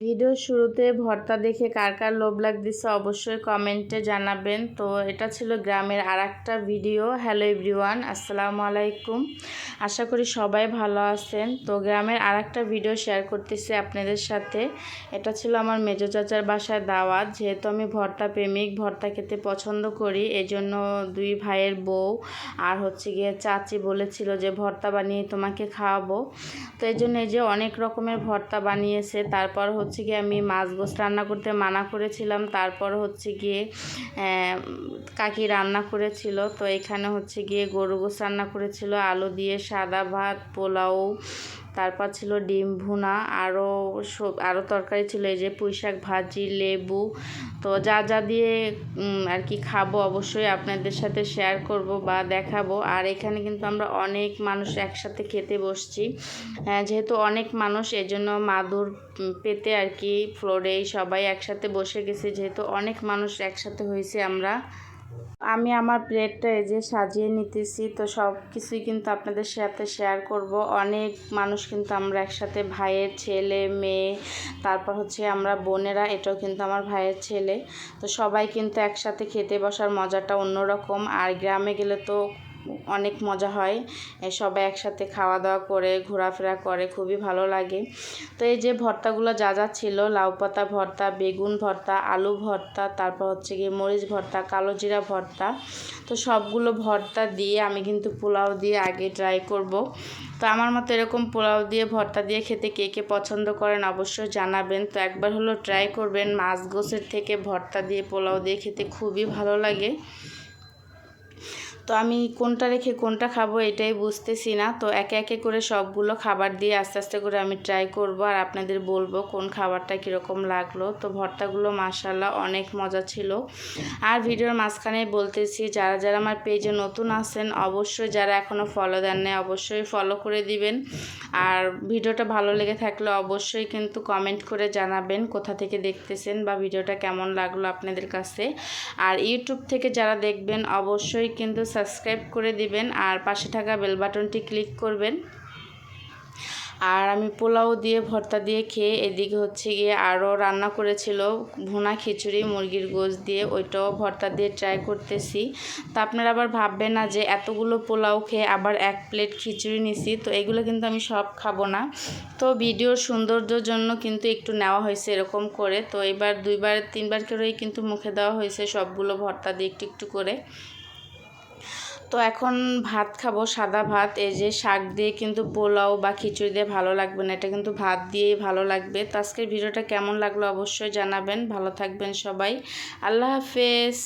Video শুরুতে ভর্তা দেখে কার কার লোভ লাগ লাগতেছে অবশ্যই কমেন্টে জানাবেন। তো এটা ছিল গ্রামের আর একটা ভিডিও। হ্যালো এভরিওয়ান আসসালামু আলাইকুম। আশা করি সবাই ভালো আছেন। তো গ্রামের আর একটা ভিডিও শেয়ার করতেছি আপনাদের সাথে। এটা ছিল আমার মেজো চাচার বাসায় দাওয়াত। যেহেতু আমি ভর্তা প্রেমিক, ভর্তা খেতে পছন্দ করি, এজন্য দুই ভাইয়ের বউ আর হচ্ছে গিয়ে চাচি বলেছিল যে ভর্তা বানিয়ে তোমাকে খাওয়াবো। তো এই জন্য এই যে অনেক রকমের ভর্তা বানিয়েছে, তারপর হচ্ছে গিয়ে আমি মাছ গোস রান্না করতে মানা করেছিলাম। তারপর হচ্ছে গিয়ে কাকি রান্না করেছিল। তো এখানে হচ্ছে গিয়ে গরু গোস রান্না করেছিল। আলু দিয়ে সাদা ভাত, পোলাও তারপর ছিল ডিম ভুনা আরও সব আরও তরকারি ছিল, এই যে পুঁই শাক ভাজি, লেবু। তো যা যা দিয়ে আর কি খাব অবশ্যই আপনাদের সাথে শেয়ার করব বা দেখাবো। আর এখানে কিন্তু আমরা অনেক মানুষ একসাথে খেতে বসছি। যেহেতু অনেক মানুষ, এজন্য মাদুর পেতে আর কি ফ্লোরে সবাই একসাথে বসে গেছি। যেহেতু অনেক মানুষ একসাথে হয়েছে আমরা। আমি আমার প্লেটটা এই যে সাজিয়ে নিতেছি, তো সব কিছুই কিন্তু আপনাদের সাথে শেয়ার করব। অনেক মানুষ কিন্তু আমরা একসাথে, ভাইয়ের ছেলে, মেয়ে, তারপর হচ্ছে আমরা বোনেরা, এটাও কিন্তু আমার ভাইয়ের ছেলে। তো সবাই কিন্তু একসাথে খেতে বসার মজাটা অন্যরকম। আর গ্রামে গেলে তো অনেক মজা হয়। সবাই একসাথে খাওয়া দাওয়া করে, ঘোরাফেরা করে, খুবই ভালো লাগে। তো এই যে ভর্তাগুলো যা যা ছিল, লাউ পাতা ভর্তা, বেগুন ভর্তা, আলু ভর্তা, তারপর হচ্ছে গিয়ে মরিচ ভর্তা, কালো জিরা ভর্তা, তো সবগুলো ভর্তা দিয়ে আমি কিন্তু পোলাও দিয়ে আগে ট্রাই করব। তো আমার মতো এরকম পোলাও দিয়ে, ভর্তা দিয়ে খেতে কে কে পছন্দ করেন অবশ্যই জানাবেন। তো একবার হলো ট্রাই করবেন। মাছ গোছের থেকে ভর্তা দিয়ে, পোলাও দিয়ে খেতে খুবই ভালো লাগে। তো আমি কোনটা রেখে কোনটা খাব এটাই বুঝতেছি না। তো একে একে করে সবগুলো খাবার দিয়ে আস্তে আস্তে করে আমি ট্রাই করব আর আপনাদের বলব কোন খাবারটা কীরকম লাগল। তো ভর্তাগুলো মাসাল্লাহ অনেক মজা ছিল। আর ভিডিওর মাঝখানে বলতেছি, যারা যারা আমার পেজে নতুন আছেন, অবশ্যই যারা এখনও ফলো দেন নাই, অবশ্যই ফলো করে দিবেন। আর ভিডিওটা ভালো লেগে থাকলে অবশ্যই কিন্তু কমেন্ট করে জানাবেন কোথা থেকে দেখতেছেন বা ভিডিওটা কেমন লাগল আপনাদের কাছে। আর ইউটিউব থেকে যারা দেখবেন, অবশ্যই কিন্তু সাবস্ক্রাইব করে দিবেন আর পাশে থাকা বেল বাটনটি ক্লিক করবেন। আর আমি পোলাও দিয়ে ভর্তা দিয়ে খেয়ে এদিকে হচ্ছে গিয়ে আরও রান্না করেছিল ভুনা খিচুড়ি, মুরগির গোশ দিয়ে, ওইটাও ভর্তা দিয়ে ট্রাই করতেছি। তো আপনারা আবার ভাববেন না যে এতগুলো পোলাও খেয়ে আবার এক প্লেট খিচুড়ি নিছি, তো এগুলো কিন্তু আমি সব খাব না। তো ভিডিওর সৌন্দর্যের জন্য কিন্তু একটু নেওয়া হয়েছে এরকম করে। তো এবার দুইবার, তিনবার করেই কিন্তু মুখে দেওয়া হয়েছে সবগুলো ভর্তা দিয়ে একটু একটু করে। তো এখন ভাত খাব, সাদা ভাত, এই যে শাক দিয়ে কিন্তু পোলাও বা খিচুড়ি দিয়ে ভালো লাগবে না, এটা কিন্তু ভাত দিয়েই ভালো লাগবে। তো আজকের ভিডিওটা কেমন লাগল অবশ্যই জানাবেন, ভালো থাকবেন সবাই, আল্লাহ হাফেজ।